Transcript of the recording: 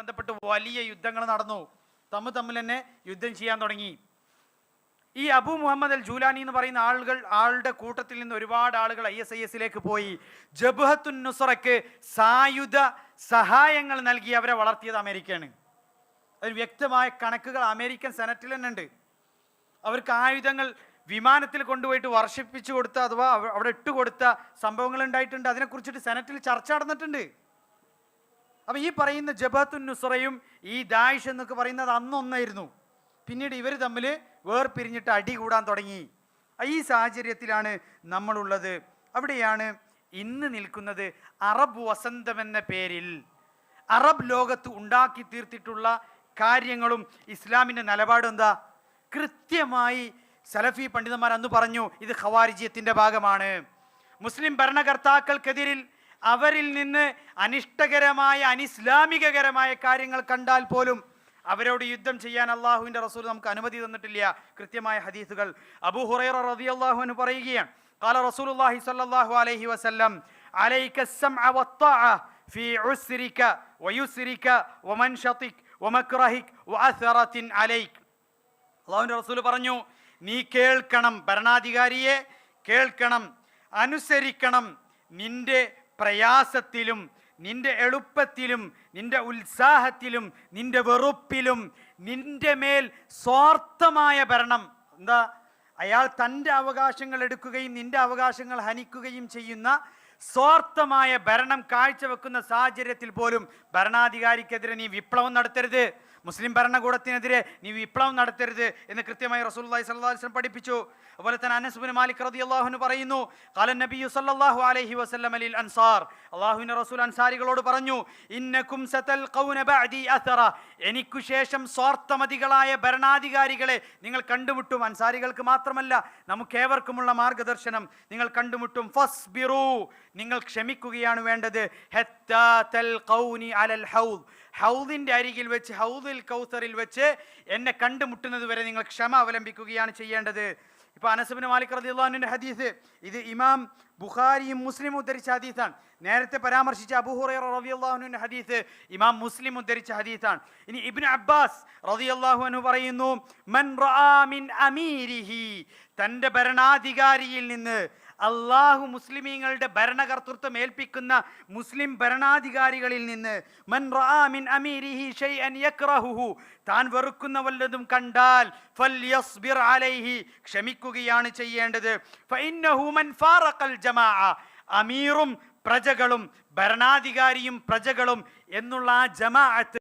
ബന്ധപ്പെട്ട് വലിയ യുദ്ധങ്ങൾ നടന്നു. തമ്മിൽ തമ്മിൽ തന്നെ യുദ്ധം ചെയ്യാൻ തുടങ്ങി. ഈ അബു മുഹമ്മദ് അൽ ജൂലാനി എന്ന് പറയുന്ന ആളുകൾ ആളുടെ കൂട്ടത്തിൽ നിന്ന് ഒരുപാട് ആളുകൾ ഐ എസ് ഐ എസിലേക്ക് പോയി. ജബ്ഹത്തുൻ നുസറയ്ക്ക് സായുധ സഹായങ്ങൾ നൽകി അവരെ വളർത്തിയത് അമേരിക്കയാണ്. അതിന് വ്യക്തമായ കണക്കുകൾ അമേരിക്കൻ സെനറ്റിൽ തന്നെ ഉണ്ട്. അവർക്ക് ആയുധങ്ങൾ വിമാനത്തിൽ കൊണ്ടുപോയിട്ട് വർഷിപ്പിച്ചു കൊടുത്ത അഥവാ അവ- അവിടെ ഇട്ട് കൊടുത്ത സംഭവങ്ങൾ ഉണ്ടായിട്ടുണ്ട്. അതിനെക്കുറിച്ചിട്ട് സെനറ്റിൽ ചർച്ച നടന്നിട്ടുണ്ട്. അപ്പൊ ഈ പറയുന്ന ജബത്തുൻ നുസറയും ഈ ദായിഷ് എന്നൊക്കെ പറയുന്നത് അന്നൊന്നായിരുന്നു. പിന്നീട് ഇവർ തമ്മിൽ വേർപിരിഞ്ഞിട്ട് അടി കൂടാൻ തുടങ്ങി. ഈ സാഹചര്യത്തിലാണ് നമ്മളുള്ളത്. അവിടെയാണ് ഇന്ന് നിൽക്കുന്നത് അറബ് വസന്തം എന്ന പേരിൽ. അറബ് ലോകത്ത് ഉണ്ടാക്കി തീർത്തിട്ടുള്ള കാര്യങ്ങളും ഇസ്ലാമിന്റെ നിലപാടും എന്താ? കൃത്യമായി സലഫി പണ്ഡിതന്മാർ അന്ന് പറഞ്ഞു ഇത് ഖവാരിജിയത്തിന്റെ ഭാഗമാണ്. മുസ്ലിം ഭരണകർത്താക്കൾക്കെതിരിൽ അവരിൽ നിന്ന് അനിഷ്ടകരമായ അനിസ്ലാമികകരമായ കാര്യങ്ങൾ കണ്ടാൽ പോലും അവരോട് യുദ്ധം ചെയ്യാൻ അള്ളാഹുവിൻ്റെ റസൂൽ നമുക്ക് അനുമതി തന്നിട്ടില്ല കൃത്യമായ ഹദീസുകൾ അബൂ ഹുറൈറ റളിയല്ലാഹു പറയുകയാണ് قال رسول الله صلى الله عليه وسلم عليك السمع والطاعة في عسرك ويسرك ومنشطك ومكرهك وأثرة عليك അള്ളാഹുവിൻ്റെ റസൂൽ പറഞ്ഞു നീ കേൾക്കണം ഭരണാധികാരിയെ കേൾക്കണം അനുസരിക്കണം നിന്റെ പ്രയാസത്തിലും നിന്റെ എളുപ്പത്തിലും നിന്റെ ഉത്സാഹത്തിലും നിന്റെ വെറുപ്പിലും നിന്റെ മേൽ സ്വാർത്ഥമായ ഭരണം എന്താ? അയാൾ തന്റെ അവകാശങ്ങൾ എടുക്കുകയും നിന്റെ അവകാശങ്ങൾ ഹനിക്കുകയും ചെയ്യുന്ന സ്വാർത്ഥമായ ഭരണം കാഴ്ചവെക്കുന്ന സാഹചര്യത്തിൽ പോലും ഭരണാധികാരിക്കെതിരെ നീ വിപ്ലവം നടത്തരുത്. മുസ്ലിം ഭരണകൂടത്തിനെതിരെ നീ വിപ്ലവം നടത്തരുത് എന്ന് കൃത്യമായി റസൂലുള്ളാഹി സല്ലാസ്ലം പഠിപ്പിച്ചു. അതുപോലെ തന്നെ അനസ് ബിൻ മാലിക് റതി അൻഹു പറയുന്നു ഖാല നബിയു സല്ലാഹു അലഹി വസ്ലം അലി അൻസാർ. അള്ളാഹുവിന്റെ റസൂൽ അൻസാരികളോട് പറഞ്ഞു ഇന്നക്കും അഥറ എനിക്കു ശേഷം സ്വാർത്ഥമതികളായ ഭരണാധികാരികളെ നിങ്ങൾ കണ്ടുമുട്ടും. അൻസാരികൾക്ക് മാത്രമല്ല നമുക്കേവർക്കുമുള്ള മാർഗദർശനം നിങ്ങൾ കണ്ടുമുട്ടും. ഫസ്ബിറു നിങ്ങൾ ക്ഷമിക്കുകയാണ് വേണ്ടത്. ഹത്താ അരികിൽ അലൽ ഹൗദ് വെച്ച് കൗസറിൽ വെച്ച് എന്നെ കണ്ടുമുട്ടുന്നത് വരെ നിങ്ങൾ ക്ഷമ അവലംബിക്കുകയാണ് ചെയ്യേണ്ടത്. ഇപ്പൊ അനസബിന് മാലിക് റദിയുള്ളാഹുവിന്റെ ഹദീസ് ഇത് ഇമാം ബുഖാരിയും മുസ്ലിം ഉദ്ധരിച്ച ഹദീസാണ്. നേരത്തെ പരാമർശിച്ച അബൂഹുറൈറ റളിയല്ലാഹുവിന്റെ ഹദീസ് ഇമാം മുസ്ലിം ഉദ്ധരിച്ച ഹദീസാണ്. ഇനി ഇബ്നു അബ്ബാസ് റളിയല്ലാഹു അൻഹു പറയുന്നു മൻ റആ മിൻ അമീരിഹി തന്റെ ഭരണാധികാരിയിൽ നിന്ന് അള്ളാഹു മുസ്ലിമീങ്ങളുടെ ഭരണകർത്തൃത്വം ഏൽപ്പിക്കുന്ന മുസ്ലിം ഭരണാധികാരികളിൽ നിന്ന് മൻ മിൻ അമീരിഹി ഷൈഅൻ താൻ വെറുക്കുന്ന വല്ലതും കണ്ടാൽ ഫൽയസ്ബിർ അലൈഹി ക്ഷമിക്കുകയാണ് ചെയ്യേണ്ടത്. ഫഇന്നഹു മൻ ജമാഅ അമീറും പ്രജകളും ഭരണാധികാരിയും പ്രജകളും എന്നുള്ള ആ ജമാഅത്ത്